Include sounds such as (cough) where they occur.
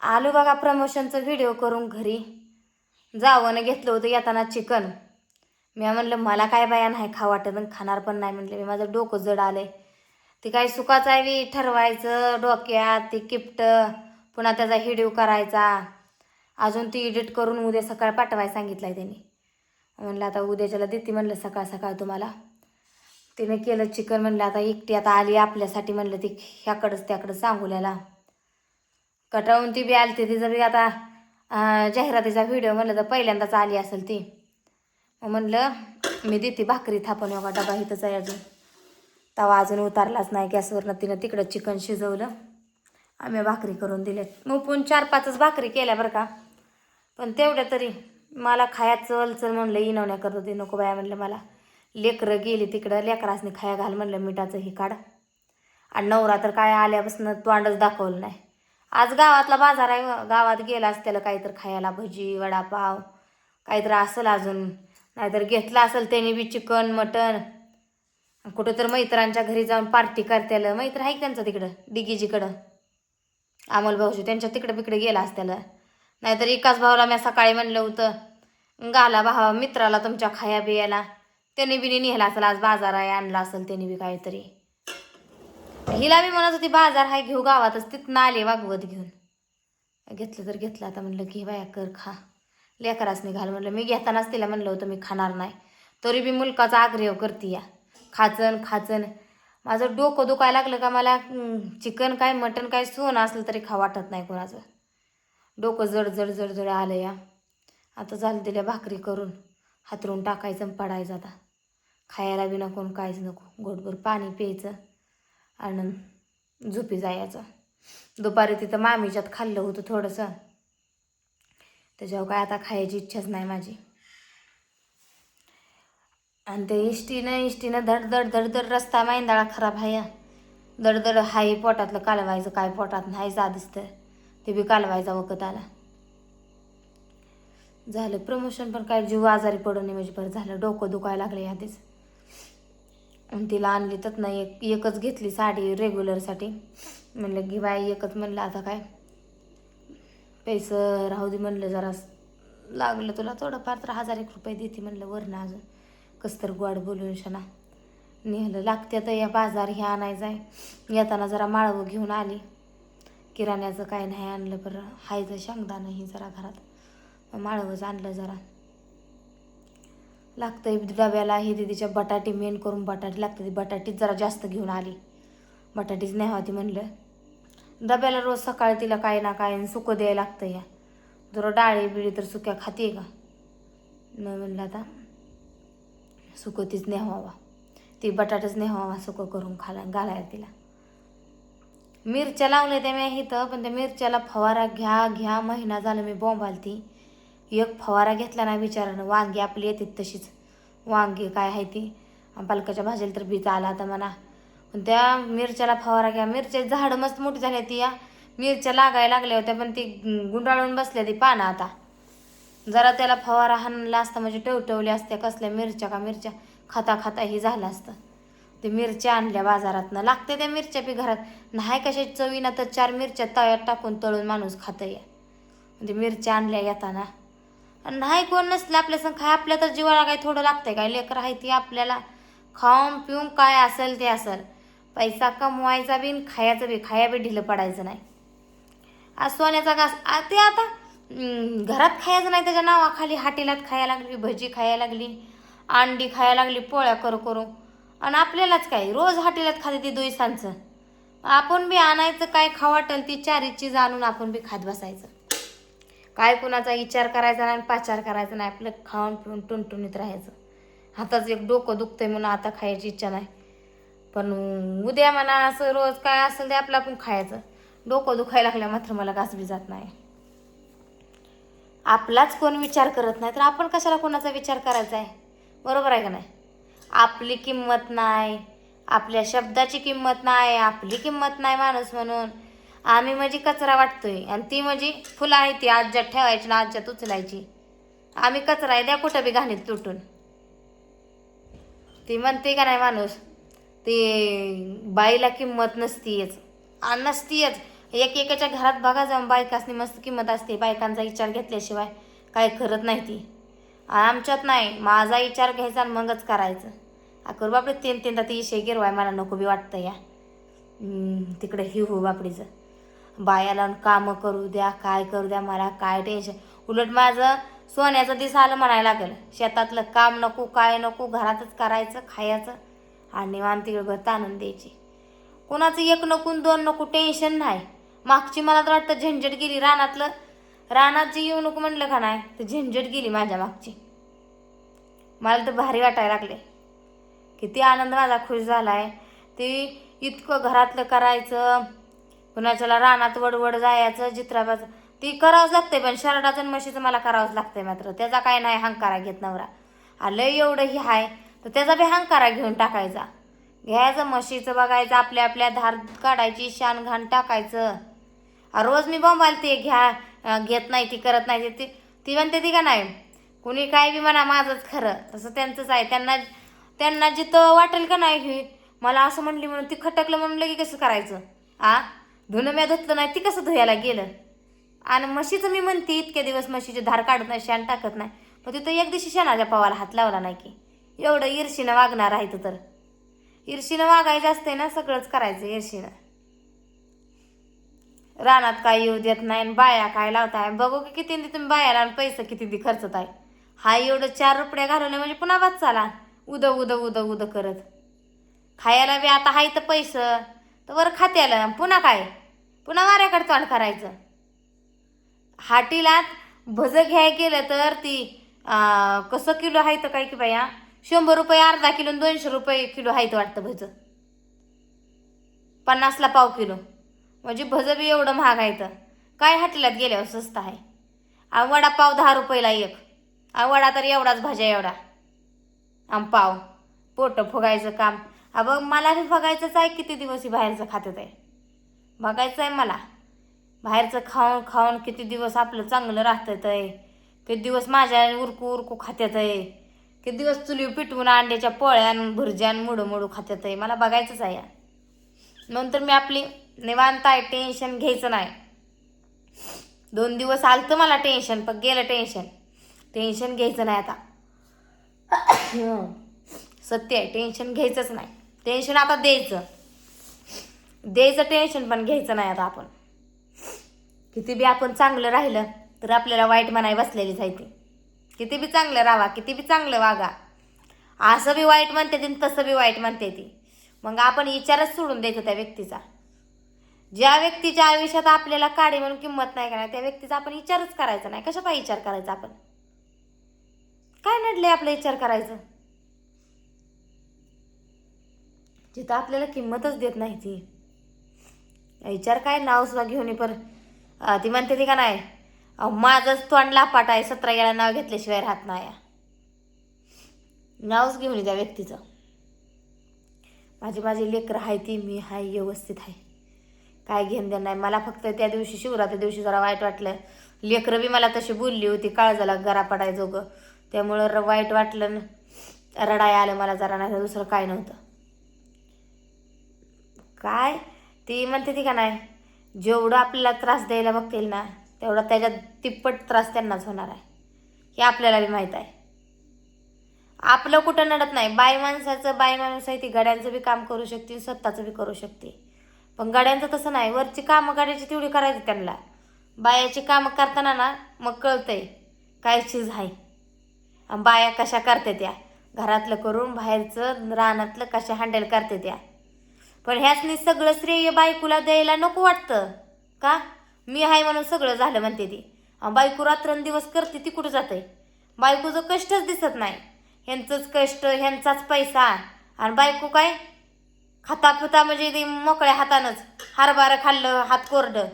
आलो बघा प्रमोशनचं व्हिडिओ करून घरी. जावं घेतलं होतं येताना चिकन मी म्हणलं मला काय बाया नाही खा वाटत खाणार पण नाही. म्हणलं मी माझं डोकं जड आलंय. ते काही सुखाचं आहे बी ठरवायचं डोक्यात ते किप्ट. पुन्हा त्याचा हिडिओ करायचा. अजून ती एडिट करून उद्या सकाळ पाठवायला सांगितलं आहे त्यांनी. म्हणलं आता उद्याच्याला देते म्हणलं सकाळ सकाळ तुम्हाला. तिने केलं चिकन म्हणलं आता एकटी आता आली आपल्यासाठी म्हणलं ती ह्याकडंच त्याकडं सांगूल्याला कटाळून ती बी आली ती तिचं बी आता जाहिरातीचा व्हिडिओ म्हणलं तर पहिल्यांदाच आली असेल ती. मग म्हणलं मी देते भाकरी थापण बघा डबा इथंच आहे अजून. तवा अजून उतारलाच नाही गॅसवरनं तिनं तिकडं चिकन शिजवलं. आम्ही भाकरी करून दिले मग पण चार पाचच भाकरी केल्या बरं का. पण तेवढ्या तरी मला खाया चल चल म्हणलं इनवण्या करत होती. नको बाया म्हणलं मला. लेकरं गेली तिकडं लेकरासनी खाया घाल म्हणलं मिठाचं ही काढ. आणि नवरा तर काय आल्यापासून तोंडच दाखवलं नाही. आज गावातला बाजार आहे गावात गेलाच त्याला काहीतरी खायला भजी वडापाव काहीतरी असेल अजून. नाहीतर घेतलं असेल त्याने बी चिकन मटन. कुठं तर मैत्रांच्या घरी जाऊन पार्टी करत्याला मैत्र आहे त्यांचं तिकडं? डिगीजीकडं. अमोल भाऊजी त्यांच्या तिकडं बिकडे गेला असत्याला नाहीतर एकाच भावाला मी सकाळी म्हणलं होतं गाला भावा मित्राला तुमच्या खाया बियाला त्याने बी नेला असेल आज बाजार आहे आणला असेल त्याने बी काहीतरी. हिला मी म्हणत होती बाजार हाय घेऊ गावातच तिथनं आले वागवत घेऊन. घेतलं तर घेतलं आता म्हणलं घे बाया कर खा. लेकराच घाल म्हणलं मी घेतानाच तिला म्हणलं होतं मी खाणार नाही. तरी बी मुलकाचा आग्रह करते या. खाचन खाचन. माझं डोकं दुखायला लागलं का मला? चिकन काय मटन काय सोनं असलं तरी खा वाटत नाही कोणाचं. डोकं जड जड जड जड आलं या. आता झालं दिल्या भाकरी करून हातरून टाकायचं पडायचं आता. खायला बी नको आणि काहीच नको. गोडभर पाणी प्यायचं. आणि झोपी जायचं. दुपारी तिथं मामीच्यात खाल्लं होतं थोडंसं. त्याच्यावर काय आता खायची इच्छाच नाही माझी. आणि ते इष्टीनं इष्टीनं धड धड धड धड रस्ता मैंदाळा खराब आहे. दडदड हाय पोटातलं कालवायचं काय पोटात नाही जा दिसतं. ते बी कालवायचा वखत आला. झालं प्रमोशन पण काय जीव आजारी पडून नाही म्हणजे बरं झालं. डोकं दुखायला लागले आधीच तिला आणली तर नाही एक एकच घेतली साडी रेग्युलरसाठी म्हणलं की बाई एकच म्हणलं आता काय. पैसं राहू दे म्हणलं जरा लागलं तुला थोडंफार तर हजार एक रुपये देते म्हणलं वरनं अजून. कस्तर तर गोड बोलून शना. नेहलं लागते तर या बाजार ह्या आणायचं आहे. येताना जरा माळवं घेऊन आली. किराण्याचं काय नाही आणलं बरं. हायचं शेंगदाणं ही जरा घरात. मग माळवंच आणलं जरा. लागतंय डब्याला ही दीदीच्या बटाटे मेन करून बटाटे लागते ती बटाटीच जरा जास्त घेऊन आली. बटाटीच नाही होती म्हणलं. डब्याला रोज सकाळी तिला काय ना काय सुकं द्यायला लागतं या. जरा डाळी बिळी तर सुक्या खाते का? न म्हणलं आता. सुकं तीच नेहावा ती बटाटाच नेहावा सुकं करून खाला घालायला तिला. मिरच्या लावल्या त्या मी इथं पण त्या मिरच्याला फवारा घ्या घ्या महिना झाला मी बॉम्ब आलती एक फवारा घेतला ना विचारानं वांगी आपली येतात तशीच. वांगी काय आहे ती? पालकाच्या भाजीला तर बीज आला आता म्हणा. पण त्या मिरच्याला फवारा घ्या. मिरच्या झाडं मस्त मोठी झाली ती या. मिरच्या लागायला लागल्या होत्या पण ती गुंडाळून बसल्या ती पानं आता. जरा त्याला फवारा हाणला असता म्हणजे टवटवल्या असत्या कसल्या मिरच्या का मिरच्या. खाता खाता ही झालं असतं. ते मिरच्या आणल्या बाजारातनं. लागते त्या मिरच्या बी घरात. नाही कशा चवीना तर चार मिरच्या तळ्यात टाकून तळून माणूस खातं या. ते मिरच्या आणल्या येताना. नाही कोण नसलं आपल्या संग काय आपल्या तर जीवाला काही थोडं लागतंय काय? लेकर आहे ती आपल्याला. खाऊन पिऊन काय असेल ते असेल. पैसा कमवायचा बी आणि खायचं बी खाया बी ढिलं पडायचं नाही. आज सोन्याचा घास ते आता घरात खायचं नाही त्याच्या नावाखाली हाटेलात खायला लागली भजी खायला लागली अंडी खायला लागली पोळ्या करू करू. आणि आपल्यालाच काय? रोज हाटेलात खाते ती दुईसांचं आपण बी आणायचं काय खावाटल ती चारी चीज आणून आपण बी खात बसायचं. काय कुणाचा विचार करायचा नाही पाचार करायचा नाही आपलं खाऊन पिऊन टुनटुनीत राहायचं. हाताच एक डोकं दुखतंय म्हणून आता खायची इच्छा नाही. पण उद्या म्हणा असं रोज काय असेल ते आपलं आपण खायचं. डोकं दुखायला लागल्या मात्र मला घासबी जात नाही. आपलाच कोण विचार करत नाही तर आपण कशाला कोणाचा विचार करायचा आहे? बरोबर आहे का नाही? आपली किंमत नाही आपल्या शब्दाची किंमत नाही आपली किंमत नाही माणूस म्हणून. आम्ही म्हणजे कचरा वाटतोय. आणि ती म्हणजे फुलं आहे ती आज्यात ठेवायची ना आज्यात उचलायची. आम्ही कचरा आहे द्या कुठं बी घाणीत तुटून. ती म्हणते का नाही माणूस ते बाईला किंमत नसतीच नसतीच नसतीयच. एक एकाच्या घरात बघा जाऊन बायकासनी मस्त किंमत असते. बायकांचा विचार घेतल्याशिवाय काय करत नाही ती. आमच्यात नाही. माझा विचार घ्यायचा आणि मगच करायचं. अकर बापडे तीन तीनदा ती इशे गिरवाय मला नको बी वाटतं या. तिकडे हि हो बापडीचं. बायाला कामं करू द्या काय करू द्या मला काय टेन्शन उलट माझं सोन्याचं दिस आलं म्हणायला लागेल. शेतातलं काम नको काय नको घरातच करायचं खायचं आणि निवांत तिकडे आनंद ताणून द्यायची. कोणाचं एक नकून दोन नको टेन्शन नाही. मागची मला तर वाटतं झंझट गेली रानातलं. रानात जे येऊ नको म्हणलं का नाही तर झंझट गेली माझ्या मागची. मला तर भारी वाटायला लागले. किती आनंद माझा खुश झाला आहे ते इतकं घरातलं करायचं कुणाच्याला रानात वडवड जायचं चित्राबाचं ती करावंच लागते पण शरडाचं आणि म्हशीचं मला करावंच लागतंय मात्र. त्याचा काय नाही हंकारा घेत नवरा. आलं एवढं ही आहे तर त्याचा बी हंकारा घेऊन टाकायचा. घ्यायचं म्हशीचं बघायचं आपल्या आपल्या धार काढायची शान घाण टाकायचं. रोज मी बोंबाल ते घ्या घेत नाही ती करत नाही ती. ती म्हणते ती का नाही? कुणी काय बी म्हणा माझंच खरं. तसं त्यांचंच आहे. त्यांना त्यांना जिथं वाटेल का नाही मला असं म्हणली म्हणून ती खटकलं म्हणून लगे कसं करायचं? आ? धुणं म्या धुतलं नाही ती कसं धुयाला गेलं? आणि म्हशीचं मी म्हणते इतके दिवस म्हशीची धार काढत नाही शान टाकत नाही. मग तिथं एक दिवशी शेणाच्या पावाला हात लावला नाही की. एवढं ईर्षीनं वागणार आहे तर. ईर्षीनं वागायचं असतंय ना सगळंच करायचं ईर्षीनं रानात काय येऊ देत नाही आणि बाया काय लावताय? बघू की किती तुम्ही बायाला आणि पैसे किती खर्चत आहे हा एवढं चार रुपये घालवले म्हणजे पुन्हा बाद चाला. उद उद उद उद करत. खायला बी आता हाय तर पैसं. तर बरं खात्याला पुन्हा काय? पुन्हा वाऱ्याकडे तोंड करायचं. हाटीला भजं घ्याय गेलं तर ती कसं किलो आहे तर काय की बाया शंभर रुपये अर्धा किलो दोनशे रुपये किलो आहे वाटतं भजं. पन्नासला पाव किलो. म्हणजे भजं बी एवढं महाग आहे तर. काय हाटीलात गेल्यावर स्वस्त आहे. वडा वडापाव दहा रुपयाला एक. आ वडा तर एवढाच भाज्या एवढा. आम पाव. पोट फुगायचं काम. अगं मला बी बघायचंच आहे किती दिवस ही बाहेरचं खात्यात आहे. बघायचं आहे मला. बाहेरचं खाऊन खाऊन किती दिवस आपलं चांगलं राहतात आहे किती दिवस माझ्या उरकू उरकू खात्यात आहे किती दिवस चुली पिटवून अंड्याच्या पोळ्यान भुर्ज्यान मुडू मुडू खात्यात आहे मला बघायचंच आहे नंतर मी आपली निवांत आहे टेन्शन घ्यायचं नाही. दोन दिवस आलतं मला टेन्शन पण गेलं टेन्शन. टेन्शन घ्यायचं नाही आता. (coughs) सत्य आहे टेन्शन घ्यायचंच नाही. टेन्शन आता द्यायचं. द्यायचं टेन्शन पण घ्यायचं नाही आता आपण. किती बी आपण चांगलं राहिलं तर आपल्याला वाईट मनाई बसलेली जायती किती बी चांगलं राहा किती बी चांगलं वागा. असं बी वाईट म्हणते ती तसं बी वाईट म्हणते ती. मग आपण विचारच सोडून द्यायचं त्या व्यक्तीचा. ज्या व्यक्तीच्या आयुष्यात आपल्याला काढे म्हणून किंमत नाही करणार त्या व्यक्तीचा आपण विचारच करायचा नाही. कशा पाहिजे विचार करायचा आपण? काय नडले आपला विचार करायचं? जिथं आपल्याला किंमतच देत नाही ती. विचार काय नाव सुद्धा घेऊन ये पर ती म्हणते ती का नाही अहो, माझंच तोंड लापाट आहे सतरा वेळा नाव घेतल्याशिवाय राहत नाही. नावच घेऊन ये त्या व्यक्तीचं. माझी माझी लेकरं आहे ती मी हाय व्यवस्थित आहे. काय घेऊन द्या नाही. मला फक्त त्या दिवशी शिवरात्री दिवशी जरा वाईट वाटलं. लेकरं बी मला तशी बोलली होती काळजाला गरा पडाय जोगं. त्यामुळं र- वाईट वाटलं रडाय आलं मला जरा नाही तर दुसरं काय नव्हतं. काय? ती म्हणते ती का नाही जेवढं आपल्याला त्रास द्यायला बघतील ना तेवढा त्याच्यात तिप्पट त्रास त्यांनाच होणार आहे. हे आपल्याला बी माहीत आहे. आपलं कुठं नडत नाही. बाई माणसाचं बाई माणूस आहे ती गड्यांचं बी काम करू शकते स्वतःचं बी करू शकते. पण गड्यांचं तसं नाही. वरची कामं गाड्याची तेवढी करायची त्यांना. बायाची कामं करताना ना मग कळतंय काय चीज आहे बाया कशा करते त्या? घरातलं करून बाहेरचं रानातलं कशा हँडल करते त्या? पण ह्याचनी सगळं श्रेय बायकोला द्यायला नको वाटतं. का? मी आहे म्हणून सगळं झालं म्हणते ती. बायको रात्रंदिवस करते ती कुठं जाते बायकोचं कष्टच दिसत नाही. ह्यांचंच कष्ट ह्यांचाच पैसा. आणि बायको काय? खाता पिता म्हणजे ते मोकळ्या हातानंच. हरभारं खाल्लं हात कोरडं.